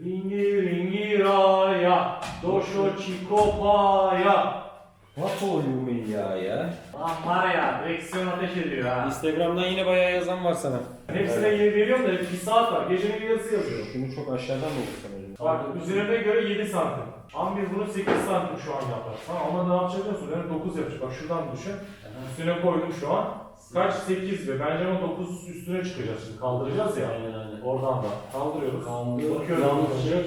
Ringi ringi raya, doşo çikopaya. Nasıl oluyor ya ya? Lan var ya, direksiyon ateş ediyor ha. Instagram'dan yine bayağı yazan var sana. Hepsine yeri veriyorum da bir saat var. Gecenin yarısı yazıyor. Şunu çok aşağıdan mı okusam öyle? Bak üzerine göre 7 santim. Ama biz bunu 8 santim şu an yaptık. Tamam ama ne yapacağız biliyor musun? Yani 9 yapacak. Bak şuradan düşün. Üstüne koydum şu an. Kaç? 8 ve bence ama 9 üstüne çıkacağız şimdi. Kaldıracağız ya. Aynen aynen. Oradan da. Kaldırıyoruz. Kanlı, Bakıyorum. yanlış şey.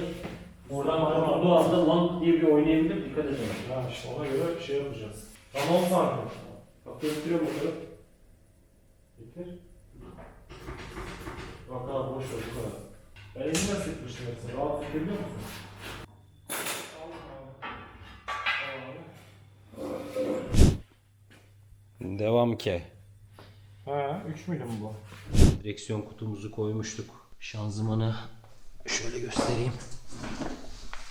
Oradan bana olduğu anda lang diye bir oynayabilir. Dikkat edin. Ha işte ona göre şey yapacağız. Tam 10 santim. Bak gösteriyor bakalım. Getir. Bak abi boş ver bu kadar. Ben elini nasıl etmiştim mesela? Rahat edebiliyor musun? Devam ki. Ha, 3 milim bu. Direksiyon kutumuzu koymuştuk. Şanzımanı şöyle göstereyim.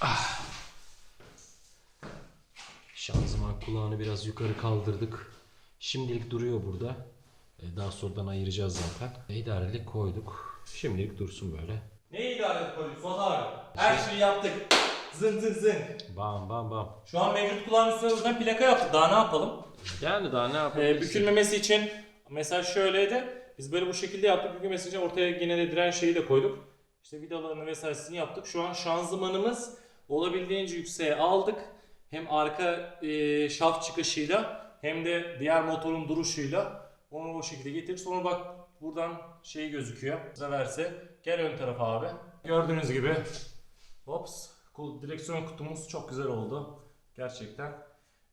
Ah. Şanzıman kulağını biraz yukarı kaldırdık. Şimdilik duruyor burada. E, Daha sonradan ayıracağız zaten. İdarelik koyduk. Şimdilik dursun böyle. Ne idare koyduk Suat abi? Her şeyi yaptık. Zın zın zın. Bam bam bam. Şu an mevcut kulağın üstüne plaka yaptık. Daha ne yapalım? Yani daha ne Ee, yapabiliriz? bükülmemesi için mesela şöyleydi. Biz böyle bu şekilde yaptık. Bükülmesi için ortaya yine de diren şeyi de koyduk. İşte vidalarını vesairesini yaptık. Şu an şanzımanımız olabildiğince yükseğe aldık. Hem arka e, şaft çıkışıyla hem de diğer motorun duruşuyla onu o şekilde getirdik. Sonra bak buradan şey gözüküyor. Traverse. Gel ön tarafa abi. Gördüğünüz gibi Hops. Direksiyon kutumuz çok güzel oldu. Gerçekten.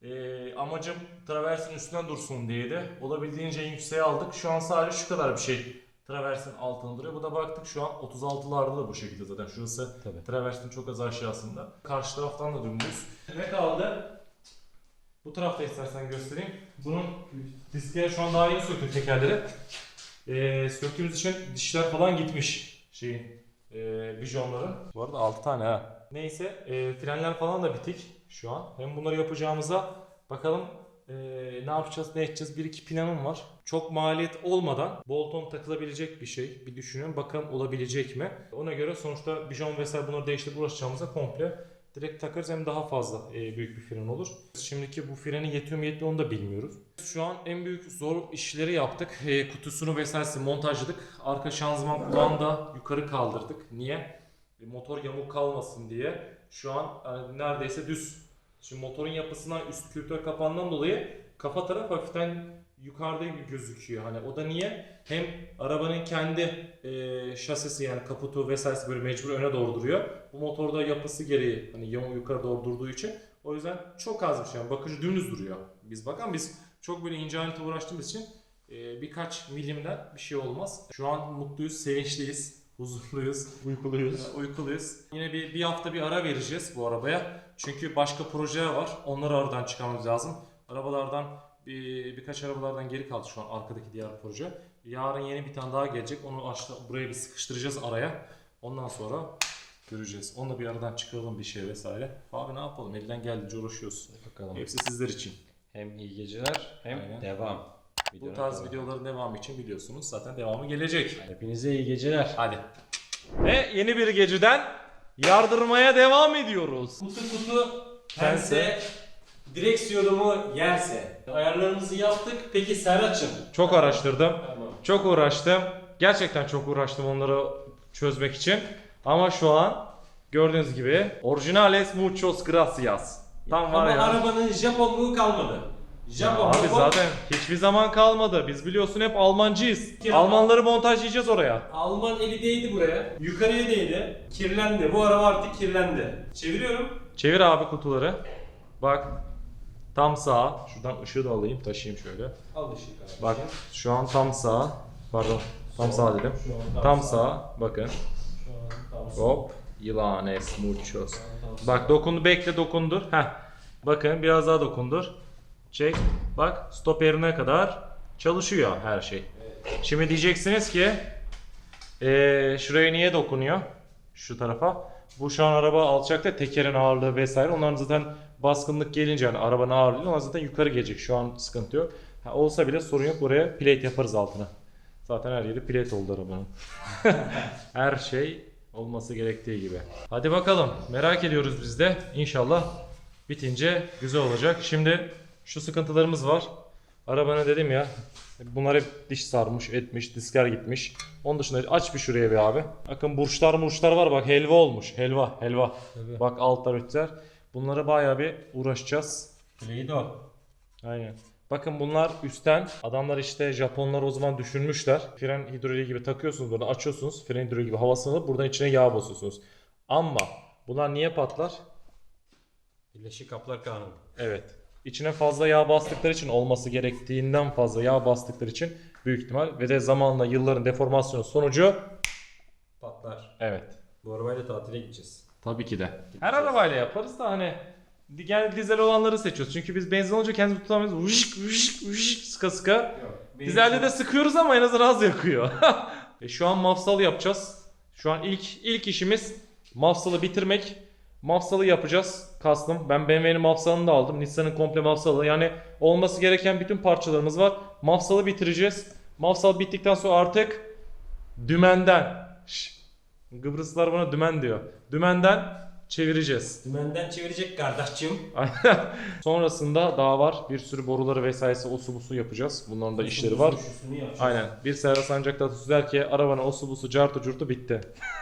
Ee, amacım traversin üstüne dursun diyeydi. Olabildiğince en yükseğe aldık. Şu an sadece şu kadar bir şey traversin altında duruyor. Bu da baktık şu an 36'larda da bu şekilde zaten. Şurası Tabii. traversin çok az aşağısında. Karşı taraftan da dümdüz. Ne kaldı? Bu tarafta istersen göstereyim. Bunun diskleri şu an daha yeni söktük tekerleri. Ee, söktüğümüz için dişler falan gitmiş şeyin e, bijonların. Bu arada 6 tane ha. Neyse e, frenler falan da bitik şu an. Hem bunları yapacağımıza bakalım e, ne yapacağız ne edeceğiz. Bir iki planım var. Çok maliyet olmadan bolton takılabilecek bir şey. Bir düşünüyorum bakalım olabilecek mi? Ona göre sonuçta bijon vesaire bunları değiştirip uğraşacağımıza komple direkt takarız hem daha fazla e, büyük bir fren olur. Şimdiki bu freni yetiyor mu yetmiyor onu da bilmiyoruz. Şu an en büyük zor işleri yaptık. E, kutusunu vesairesini montajladık. Arka şanzıman kulağını da yukarı kaldırdık. Niye? E, motor yamuk kalmasın diye. Şu an e, neredeyse düz. Şimdi motorun yapısından üst kültür kapağından dolayı kafa taraf hafiften yukarıda gibi gözüküyor. Hani o da niye? Hem arabanın kendi e, şasisi yani kaputu vesairesi böyle mecbur öne doğru duruyor. Bu motorda yapısı gereği hani yamuk yukarı doğru durduğu için o yüzden çok az bir şey. Yani bakıcı dümdüz duruyor. Biz bakan biz çok böyle ince ayrıntı uğraştığımız için e, birkaç milimden bir şey olmaz. Şu an mutluyuz, sevinçliyiz, huzurluyuz, uykuluyuz. uykuluyuz. Yine bir, bir hafta bir ara vereceğiz bu arabaya. Çünkü başka projeler var. Onları aradan çıkarmamız lazım. Arabalardan bir, birkaç arabalardan geri kaldı şu an arkadaki diğer proje. Yarın yeni bir tane daha gelecek. Onu aşağı, buraya bir sıkıştıracağız araya. Ondan sonra göreceğiz. Onu da bir aradan çıkaralım bir şey vesaire. Abi ne yapalım? Elden geldiğince uğraşıyoruz. Bakalım. Hepsi sizler için. Hem iyi geceler hem Aynen. devam. Bu tarz videoların devamı için biliyorsunuz. Zaten devamı gelecek. Hepinize iyi geceler. Hadi. Ve yeni bir geceden yardırmaya devam ediyoruz. Kutu kutu pense direksiyonumu yerse. Ayarlarımızı yaptık. Peki Serhat'cığım. Çok araştırdım. Tamam. Çok uğraştım. Gerçekten çok uğraştım onları çözmek için. Ama şu an gördüğünüz gibi orijinales muchos gracias. Tam var Ama ya. arabanın Japonluğu kalmadı. Japon Abi Japon- zaten hiçbir zaman kalmadı. Biz biliyorsun hep Almancıyız. Ya. Almanları montajlayacağız oraya. Alman eli değdi buraya. Yukarıya değdi. Kirlendi. Bu araba artık kirlendi. Çeviriyorum. Çevir abi kutuları. Bak. Tam sağ. Şuradan ışığı da alayım taşıyayım şöyle. Al ışığı kardeşim. Bak şu an tam sağ. Pardon. Tam sağ dedim. Tam sağ. Bakın. Şu an tam sağ. Hop. Yılanes muchos. Tam. Bak dokundu bekle dokundur. Heh. Bakın biraz daha dokundur. Çek. Bak stoperine kadar çalışıyor her şey. Şimdi diyeceksiniz ki eee şuraya niye dokunuyor? Şu tarafa. Bu şu an araba alçakta tekerin ağırlığı vesaire. Onların zaten baskınlık gelince yani arabanın ağırlığı onlar zaten yukarı gelecek. Şu an sıkıntı yok. Ha, olsa bile sorun yok. Buraya plate yaparız altına. Zaten her yeri plate oldu arabanın. her şey Olması gerektiği gibi. Hadi bakalım. Merak ediyoruz biz de. İnşallah bitince güzel olacak. Şimdi şu sıkıntılarımız var. Arabana dedim ya. Bunlar hep diş sarmış, etmiş, disker gitmiş. Onun dışında aç bir şuraya bir abi. Bakın burçlar murçlar var bak helva olmuş. Helva, helva. Bak altlar üstler. Bunlara bayağı bir uğraşacağız. Play-Doh. Aynen. Bakın bunlar üstten adamlar işte Japonlar o zaman düşünmüşler. Fren hidroliği gibi takıyorsunuz burada açıyorsunuz. Fren hidroliği gibi havasını alıp buradan içine yağ basıyorsunuz. Ama bunlar niye patlar? Birleşik Kaplar Kanunu. Evet. İçine fazla yağ bastıkları için olması gerektiğinden fazla yağ bastıkları için büyük ihtimal ve de zamanla yılların deformasyonu sonucu Patlar. evet. Bu arabayla tatile gideceğiz. Tabii ki de. Her arabayla yaparız da hani genel dizel olanları seçiyoruz. Çünkü biz benzin olunca kendimizi tutamıyoruz. Vışık vışık vışık sıka sıka. Dizelde de sıkıyoruz ama en azından az yakıyor. e şu an mafsal yapacağız. Şu an ilk ilk işimiz mafsalı bitirmek. Mafsalı yapacağız. Custom. Ben BMW'nin mafsalını da aldım. Nissan'ın komple mafsalı. Yani olması gereken bütün parçalarımız var. Mafsalı bitireceğiz. Mafsal bittikten sonra artık dümenden. Şş, Kıbrıslılar buna dümen diyor. Dümenden çevireceğiz. Dümenden çevirecek kardeşim. Sonrasında daha var. Bir sürü boruları vesairesi osu busu yapacağız. Bunların da işleri var. Aynen. Bir Serra Sancak'ta Atatürk der ki arabanın osu busu cartı curtu bitti.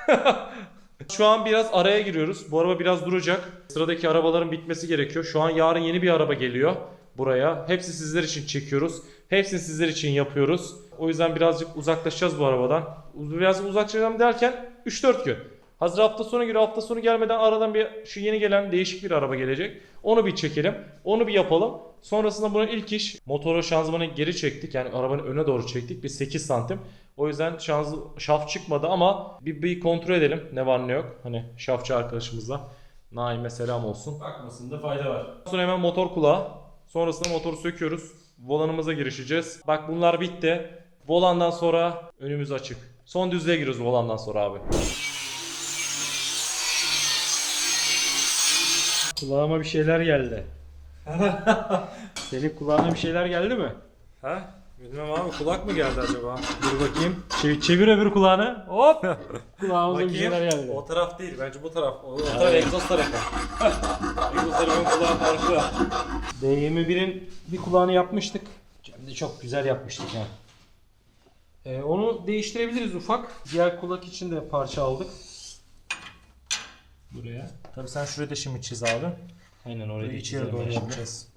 Şu an biraz araya giriyoruz. Bu araba biraz duracak. Sıradaki arabaların bitmesi gerekiyor. Şu an yarın yeni bir araba geliyor buraya. Hepsi sizler için çekiyoruz. Hepsini sizler için yapıyoruz. O yüzden birazcık uzaklaşacağız bu arabadan. Biraz uzaklaşacağım derken 3-4 gün. Hazır hafta sonu günü hafta sonu gelmeden aradan bir şu yeni gelen değişik bir araba gelecek. Onu bir çekelim. Onu bir yapalım. Sonrasında bunun ilk iş motoru şanzımanı geri çektik. Yani arabanın öne doğru çektik. Bir 8 santim. O yüzden şanz, şaf çıkmadı ama bir, bir kontrol edelim ne var ne yok. Hani şafçı arkadaşımızla. Naime selam olsun. Bakmasında fayda var. Sonra hemen motor kulağı. Sonrasında motoru söküyoruz. Volanımıza girişeceğiz. Bak bunlar bitti. Volandan sonra önümüz açık. Son düzlüğe giriyoruz volandan sonra abi. Kulağıma bir şeyler geldi. Senin kulağına bir şeyler geldi mi? Ha? Bilmem abi kulak mı geldi acaba? Dur bakayım. Çevir, çevir öbür kulağını. Hop. Kulağımıza bir şeyler geldi. O taraf değil bence bu taraf. O, o taraf egzoz tarafı. egzoz tarafın kulağı farklı. D21'in bir kulağını yapmıştık. Hem de çok güzel yapmıştık ha. Ee, onu değiştirebiliriz ufak. Diğer kulak için de parça aldık. Buraya. Tabii sen şurayı da şimdi çiz abi. Aynen orayı da İçeri çizelim doğru yapacağız.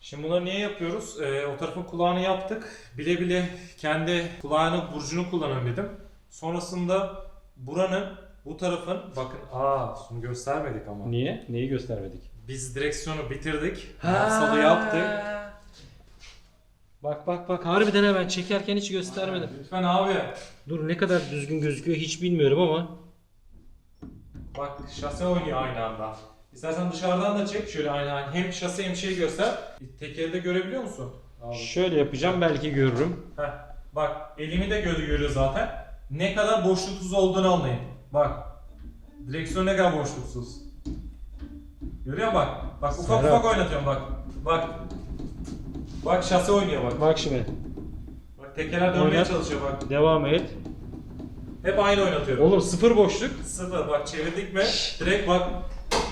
Şimdi bunları niye yapıyoruz? Ee, o tarafın kulağını yaptık. Bile bile kendi kulağının burcunu kullanalım dedim. Sonrasında buranın bu tarafın bakın aa şunu göstermedik ama. Niye? Neyi göstermedik? Biz direksiyonu bitirdik. Mafsalı yaptık. Bak bak bak harbiden ha ben çekerken hiç göstermedim. Lütfen abi. Dur ne kadar düzgün gözüküyor hiç bilmiyorum ama. Bak şase oynuyor aynı anda. İstersen dışarıdan da çek şöyle aynı aynı. Hem şase hem şey göster. Tekeri de görebiliyor musun? Abi. Şöyle yapacağım belki görürüm. Heh, bak elimi de gözü görüyor zaten. Ne kadar boşluksuz olduğunu anlayın. Bak. Direksiyon ne kadar boşluksuz. Görüyor musun bak? Bak ufak Serhat. ufak oynatıyorum bak. Bak. Bak şase oynuyor bak. Bak şimdi. Bak tekerler dönmeye Oynat. çalışıyor bak. Devam et. Hep aynı oynatıyorum. Oğlum sıfır boşluk. Sıfır bak çevirdik mi? Direkt bak.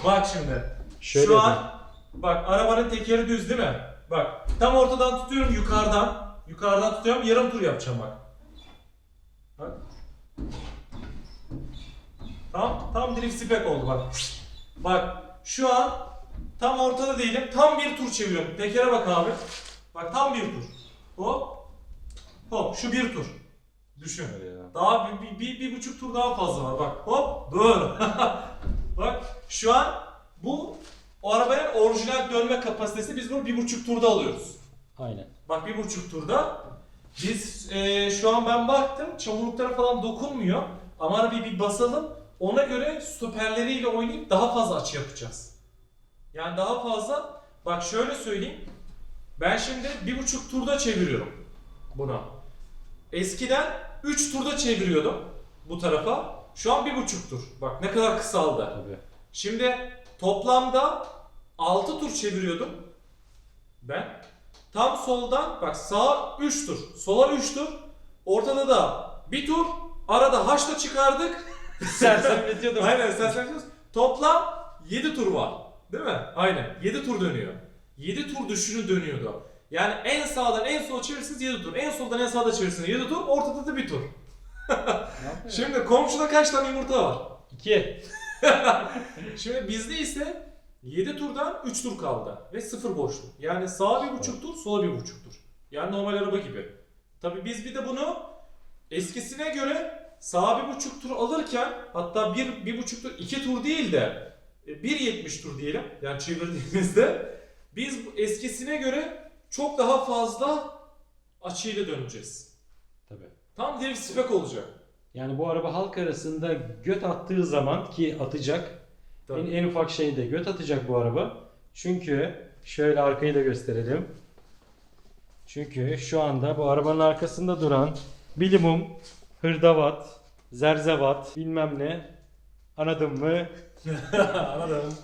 Bak şimdi. Şöyle Şu an yapayım. bak arabanın tekeri düz değil mi? Bak tam ortadan tutuyorum yukarıdan. Yukarıdan tutuyorum yarım tur yapacağım bak. Bak. Tam tam drift spec oldu bak. Bak şu an tam ortada değilim. Tam bir tur çeviriyorum. Tekere bak abi. Bak tam bir tur. Hop. Hop şu bir tur. Düşün. Daha bir, bir, bir, bir buçuk tur daha fazla var bak. Hop dur. bak şu an bu o arabanın orijinal dönme kapasitesi biz bunu bir buçuk turda alıyoruz. Aynen. Bak bir buçuk turda. Biz e, şu an ben baktım çamurluklara falan dokunmuyor. Ama bir, bir basalım. Ona göre stoperleriyle oynayıp daha fazla açı yapacağız. Yani daha fazla bak şöyle söyleyeyim. Ben şimdi bir buçuk turda çeviriyorum buna. Eskiden 3 turda çeviriyordum bu tarafa. Şu an bir buçuk tur. Bak ne kadar kısaldı. Tabii. Şimdi toplamda 6 tur çeviriyordum ben. Tam soldan bak sağa 3 tur, sola 3 tur, ortada da bir tur, Arada haşla çıkardık. Sersemletiyordum. Aynen sen sen Toplam 7 tur var. Değil mi? Aynen. 7 tur dönüyor. 7 tur düşünü dönüyordu. Yani en sağdan en sola çevirirsiniz 7 tur. En soldan en sağda çevirirsiniz 7 tur. Ortada da bir tur. Şimdi komşuda kaç tane yumurta var? İki. Şimdi bizde ise 7 turdan 3 tur kaldı ve 0 boşluk. Yani sağa bir buçuk tur, sola bir buçuk tur. Yani normal araba gibi. Tabi biz bir de bunu eskisine göre sağa bir buçuk tur alırken hatta bir, bir buçuk tur, iki tur değil de e, 1.70 tur diyelim yani çevirdiğimizde biz eskisine göre çok daha fazla açıyla döneceğiz. Tabii. Tam drift spec olacak. Yani bu araba halk arasında göt attığı zaman ki atacak. Tabii. En, en ufak şeyde göt atacak bu araba. Çünkü şöyle arkayı da gösterelim. Çünkü şu anda bu arabanın arkasında duran bilimum, hırdavat, zerzevat, bilmem ne anladın mı? Anladım.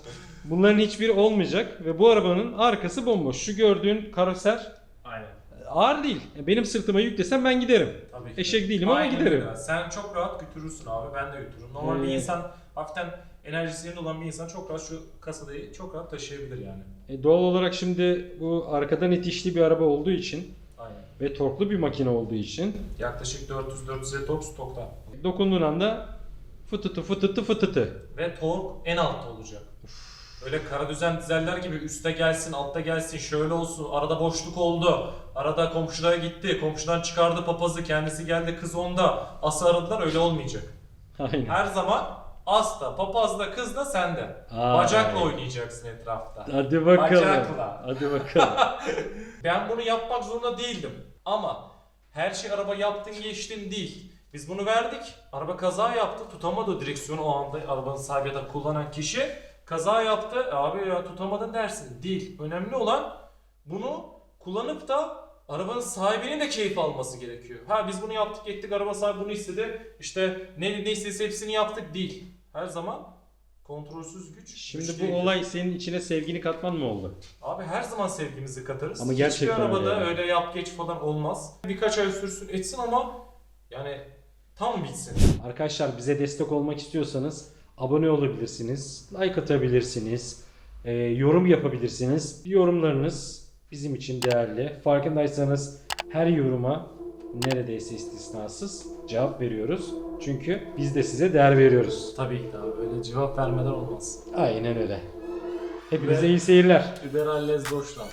Bunların hiçbiri olmayacak ve bu arabanın arkası bomboş. Şu gördüğün karoser Aynen. ağır değil. Benim sırtıma yüklesem ben giderim. Tabii ki. Eşek değilim ama Aynen giderim. öyle. Sen çok rahat götürürsün abi. Ben de götürürüm. Normal bir Ee, insan hafiften enerjisi yerinde olan bir insan çok rahat şu kasayı çok rahat taşıyabilir yani. E, doğal olarak şimdi bu arkadan itişli bir araba olduğu için Aynen. ve torklu bir makine olduğu için Yaklaşık 400-450 tork stokta. dokunduğun anda fıtıtı fıtıtı fıtıtı. Ve tork en altta olacak. Öyle kara düzen dizeller gibi üstte gelsin, altta gelsin, şöyle olsun, arada boşluk oldu. Arada komşulara gitti, komşudan çıkardı papazı, kendisi geldi kız onda. Ası aradılar öyle olmayacak. Aynen. Her zaman as da, papaz da, kız da sende. Ay. Bacakla oynayacaksın etrafta. Hadi bakalım. Bacakla. Hadi bakalım. Ben bunu yapmak zorunda değildim. Ama her şey araba yaptın geçtin değil. Biz bunu verdik. Araba kaza yaptı. Tutamadı direksiyonu o anda arabanın sahibi ya da kullanan kişi. Kaza yaptı. Abi ya tutamadın dersin. Değil. Önemli olan bunu kullanıp da arabanın sahibinin de keyif alması gerekiyor. Ha biz bunu yaptık ettik araba sahibi bunu istedi. İşte ne, ne istediyse hepsini yaptık değil. Her zaman kontrolsüz güç. Şimdi güç bu değildir. olay senin içine sevgini katman mı oldu? Abi her zaman sevgimizi katarız. Ama gerçekten Hiçbir arabada öyle öyle, yani. yap geç falan olmaz. Birkaç ay sürsün etsin ama yani tam bitsin. Arkadaşlar bize destek olmak istiyorsanız abone olabilirsiniz, like atabilirsiniz, e, yorum yapabilirsiniz. Yorumlarınız bizim için değerli. Farkındaysanız her yoruma neredeyse istisnasız cevap veriyoruz. Çünkü biz de size değer veriyoruz. Tabii ki abi öyle cevap vermeden olmaz. Aynen öyle. Hepinize iyi seyirler. Überall les Deutschland.